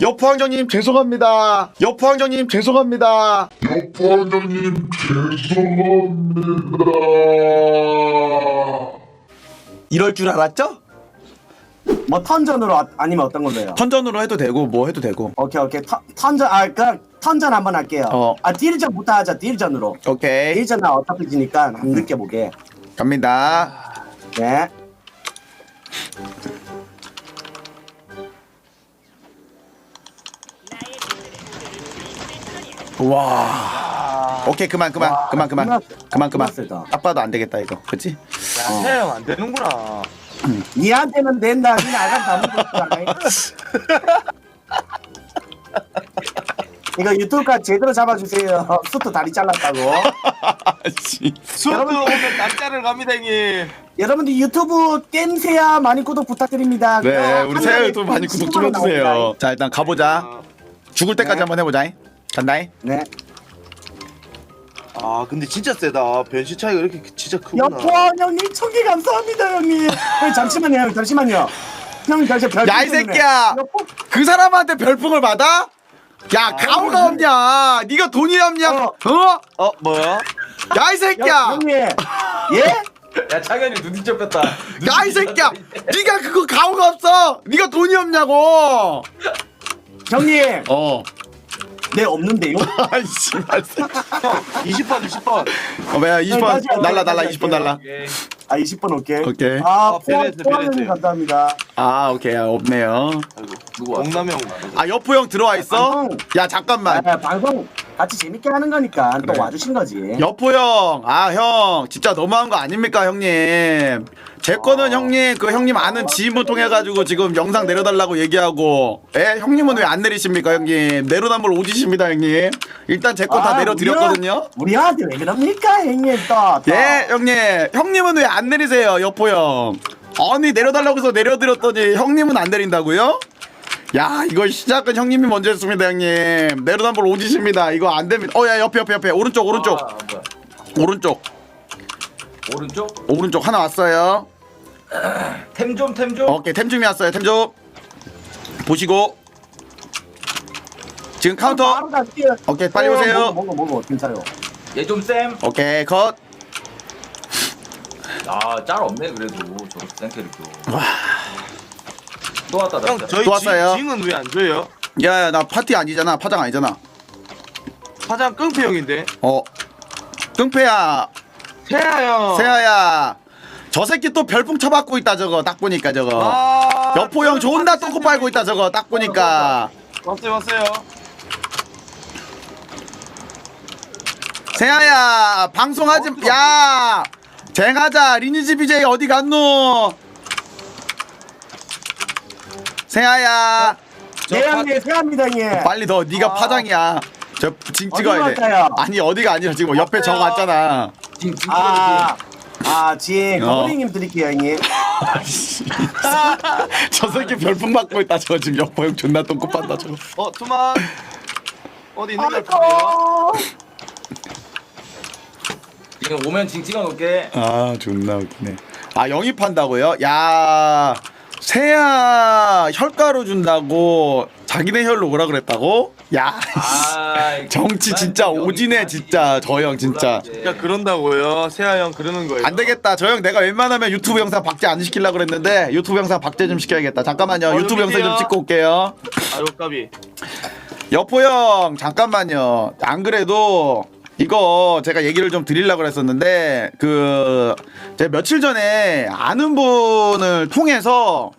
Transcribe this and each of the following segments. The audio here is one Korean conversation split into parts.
여포 황정님 죄송합니다. 여포 황정님 죄송합니다. 여포원장님 죄송합니다. 이럴 줄 알았죠? 뭐 턴전으로 아- 아니면 어떤 걸로요? 턴전으로 해도 되고 뭐 해도 되고. 오케이 오케이 턴, 턴전 아 그냥 턴전 한번 할게요. 어. 아 딜전부터 하자 딜전으로. 오케이 딜전 나 어차피 지니까 한번 느껴보게. 갑니다. 네. 와. 오케이 그만 그만 와, 그만 그만 끝났- 그만 그만. 딱 봐도 안 되겠다 이거. 그렇지? 야, 태양 안 되는구나. 니한테는 된다. 니 나간 다 먹었다. 이거 유튜브까지 제대로 잡아주세요. 수트 다리 잘랐다고. 아씨. 수트 오면 남자를 갑니다, 형님. 여러분들 유튜브 겜세야 많이 구독 부탁드립니다. 네, 우리 달에 유튜브 많이 구독 10만 좀원 해주세요. 나옵니다. 자 일단 가보자. 아, 죽을 때까지 네. 한번 해보자. 간다잉. 네. 아, 근데 진짜 세다. 변신 차이가 이렇게 진짜 크구나. 여포 형님 총기 감사합니다 형님. 형, 잠시만요 형 잠시만요. 형 잠시 별. 야이 새끼야. 여포 그 사람한테 별풍을 받아? 야 가오가 없냐? 네가 돈이 없냐? 어. 어? 어, 뭐야? 야이 여, 새끼야. 형님. 예? 야 창현이 눈이 좁혔다. 야 이 새끼야. 네가 그거 가오가 없어. 네가 돈이 없냐고. 형님. 어. 네 없는데요. 아이씨. 말 새끼. 20번, 20번. 어 뭐야 20번 다시 할게요. 날라 날라 다시 20번 날라. 오케이. 아 20번 오케이. 오케이. 아 아, 포함 베네스. 감사합니다. 아 오케이 아, 없네요. 아이고, 누구 왔어? 동남형. 아 여포 형 들어와 있어? 방송. 야 잠깐만. 아, 방송 같이 재밌게 하는 거니까 그래. 또 와주신 거지. 여포 형, 아 형, 진짜 너무한 거 아닙니까 형님? 제 거는 형님 그 형님 아는 지인분 통해 가지고 지금 영상 내려달라고 얘기하고, 예 형님은 왜 안 내리십니까 형님? 내로남불 오지십니다 형님. 일단 제 거 다 아, 내려드렸거든요. 우리 아들 왜 그럽니까 형님 또. 또. 예 형님, 형님은 왜 안 내리세요 여포 형? 아니 내려달라고 해서 내려드렸더니 형님은 안 내린다고요? 야 이거 시작은 형님이 먼저 했습니다 형님. 내로남불 오지십니다. 이거 안 됩니다. 어 야 옆에 옆에 옆에 오른쪽 오른쪽 아, 뭐야. 오른쪽. 오른쪽. 오른쪽 하나 왔어요. 템 좀 템 좀. 오케이 템중이 왔어요. 템중 보시고 지금 카운터. 바로 갈게요. 오케이 빨리 어, 오세요. 먹어 먹어 먹어 괜찮아요. 얘 좀 쌤. 오케이 컷. 아 짤 없네 그래도 저센 캐릭터. 또 왔다 형, 나. 저희 또 왔어요. 징, 징은 왜 안 줘요? 야야 나 파티 아니잖아. 파장 아니잖아. 화장 끙패 형인데. 어. 끙패야 태아 형. 세아야. 저 새끼 또 별풍 쳐받고 있다 저거 딱 보니까 저거. 아, 여포 형 존나 똥꼬 빨고 있다 저거 딱 보니까. 왔어요, 왔어요. 세아야 방송하지 야 쟁하자 리니지 BJ 어디 갔노? 세아야. 네 형님 세합니다 형님. 빨리 더 네가 파장이야. 저징 어디로 찍어야 돼. 갈까요? 아니 어디가 아니라 지금 옆에 저거 왔잖아. 징 징. 아, 아, 지, 어. 고객님 드릴게요, 형님. 저 새끼 별풍 받고 있다. 저거 지금 옆에 형 존나 똥꼬 판다 저거. 어, 투만. 어디 있는 걸 보세요. 지금 오면 징 찍어 놓을게. 아 존나 웃기네. 아 영입한다고요? 야 새야 혈가루 준다고 자기네 혈로 오라 그랬다고? 야 아, 정치 진짜 오지네 진짜 저 형 진짜. 야, 그런다고요. 세아 형 그러는 거예요. 안 되겠다. 저 형 내가 웬만하면 유튜브 영상 박제 안 시키려고 그랬는데 유튜브 영상 박제 좀 시켜야겠다. 잠깐만요. 어, 유튜브 영상 좀. 찍고 올게요. 아유, 까비. 여포 형 잠깐만요. 안 그래도 이거 제가 얘기를 좀 드리려고 그랬었는데 그 제가 며칠 전에 아는 분을 통해서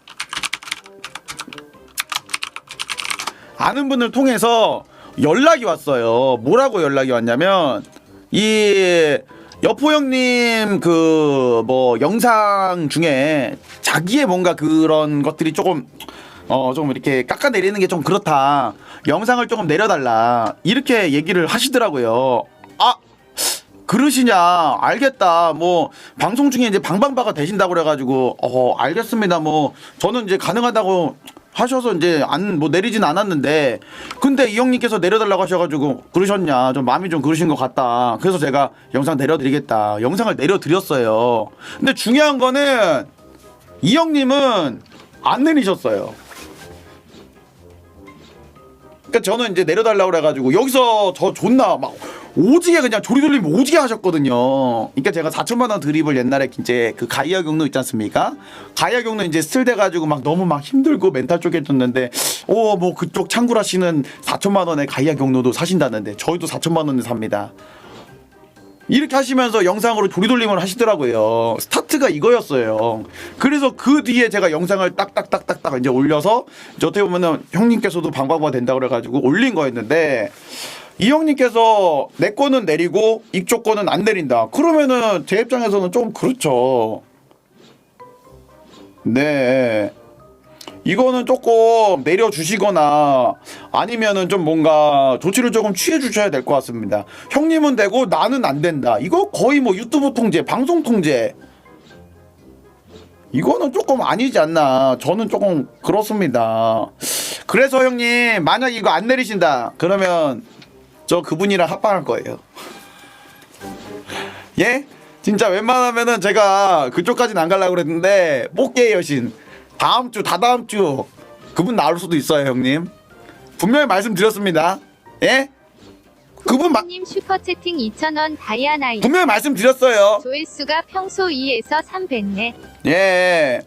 아는 분을 통해서 연락이 왔어요. 뭐라고 연락이 왔냐면 이 여포 형님 그 뭐 영상 중에 자기의 뭔가 그런 것들이 조금 어 좀 이렇게 깎아내리는 게 좀 그렇다. 영상을 조금 내려달라. 이렇게 얘기를 하시더라고요. 아 그러시냐? 알겠다. 뭐 방송 중에 이제 방방바가 되신다고 그래가지고 어 알겠습니다. 뭐 저는 이제 가능하다고 하셔서 이제 안 뭐 내리진 않았는데 근데 이 형님께서 내려달라고 하셔가지고 그러셨냐? 좀 마음이 좀 그러신 것 같다. 그래서 제가 영상 내려드리겠다. 영상을 내려드렸어요. 근데 중요한 거는 이 형님은 안 내리셨어요. 그러니까 저는 이제 내려달라고 그래가지고 여기서 저 존나 막 오지게 그냥 조리돌림 오지게 하셨거든요. 그러니까 제가 4천만 원 드립을 옛날에 이제 그 가이아 경로 있지 않습니까? 가이아 경로 이제 스틸 돼가지고 막 너무 막 힘들고 멘탈 쪼개졌는데 오뭐 그쪽 창구라 씨는 4천만 원에 가이아 경로도 사신다는데 저희도 4천만 원에 삽니다. 이렇게 하시면서 영상으로 조리돌림을 하시더라고요. 스타트가 이거였어요. 그래서 그 뒤에 제가 영상을 딱딱딱딱딱 이제 올려서 이제 어떻게 보면은 형님께서도 방과후가 된다 그래가지고 올린 거였는데 이 형님께서 내 거는 내리고 이쪽 거는 안 내린다. 그러면은 제 입장에서는 좀 그렇죠. 네. 이거는 조금 내려주시거나 아니면은 좀 뭔가 조치를 조금 취해 주셔야 될 것 같습니다. 형님은 되고 나는 안 된다. 이거 거의 뭐 유튜브 통제, 방송 통제. 이거는 조금 아니지 않나. 저는 조금 그렇습니다. 그래서 형님, 만약 이거 안 내리신다. 그러면 저 그분이랑 합방할 거예요. 예? 진짜 웬만하면은 제가 그쪽까지는 안 가려고 그랬는데 뽑기의 여신. 다음 주 다다음 주. 그분 나올 수도 있어요 형님. 분명히 말씀드렸습니다. 예? 그분 마, 님 슈퍼 채팅 2,000원 다이아나이 분명히 말씀드렸어요. 조회수가 평소 2에서 3 뵀네. 예.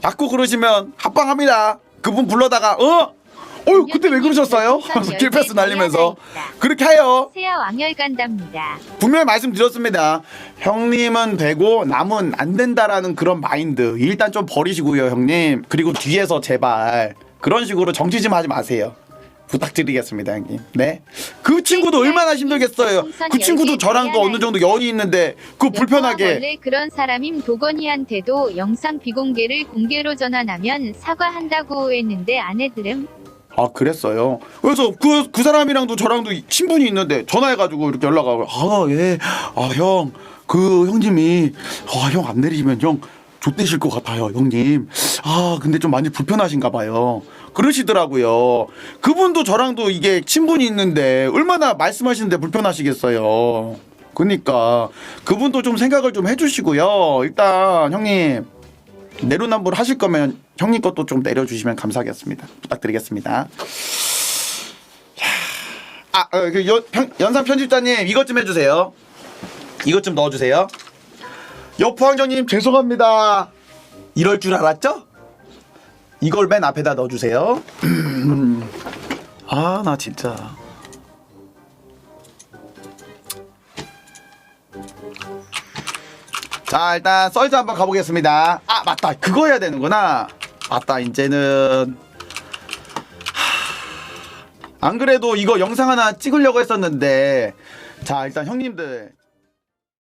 자꾸 그러시면 합방합니다. 그분 불러다가 어? 어휴 그때 왜 그러셨어요? 길패스 날리면서 그렇게 해요 세야 왕열 간답니다. 분명히 말씀드렸습니다. 형님은 되고 남은 안 된다라는 그런 마인드 일단 좀 버리시고요, 형님. 그리고 뒤에서 제발 그런 식으로 정치 좀 하지 마세요. 부탁드리겠습니다, 형님. 네. 그 친구도 얼마나 힘들겠어요. 그 친구도 저랑 도 어느 정도 연이 있는데 그 불편하게 원래 그런 사람임 도건이한테도 영상 비공개를 공개로 전환하면 사과한다고 했는데 아내들은 아 그랬어요. 그래서 그 그 사람이랑도 저랑도 친분이 있는데 전화해가지고 이렇게 연락하고 아 예, 아 형 그 형님이 아 형 안 내리시면 형 좆되실 것 같아요 형님. 아 근데 좀 많이 불편하신가 봐요. 그러시더라고요. 그분도 저랑도 이게 친분이 있는데 얼마나 말씀하시는데 불편하시겠어요. 그러니까 그분도 좀 생각을 좀 해주시고요. 일단 형님 내로남불 하실 거면 형님 것도 좀 내려주시면 감사하겠습니다. 부탁드리겠습니다. 아, 어, 그 연, 편- 연상 편집자님 이것 좀 해주세요. 이것 좀 넣어주세요. 여포항정님 죄송합니다. 이럴 줄 알았죠? 이걸 맨 앞에다 넣어주세요. 아, 나 진짜. 자 일단 썰자 한번 가보겠습니다 아 맞다. 그거 해야 되는구나. 맞다 이제는. 하... 안 그래도 이거 영상 하나 찍으려고 했었는데. 자 일단 형님들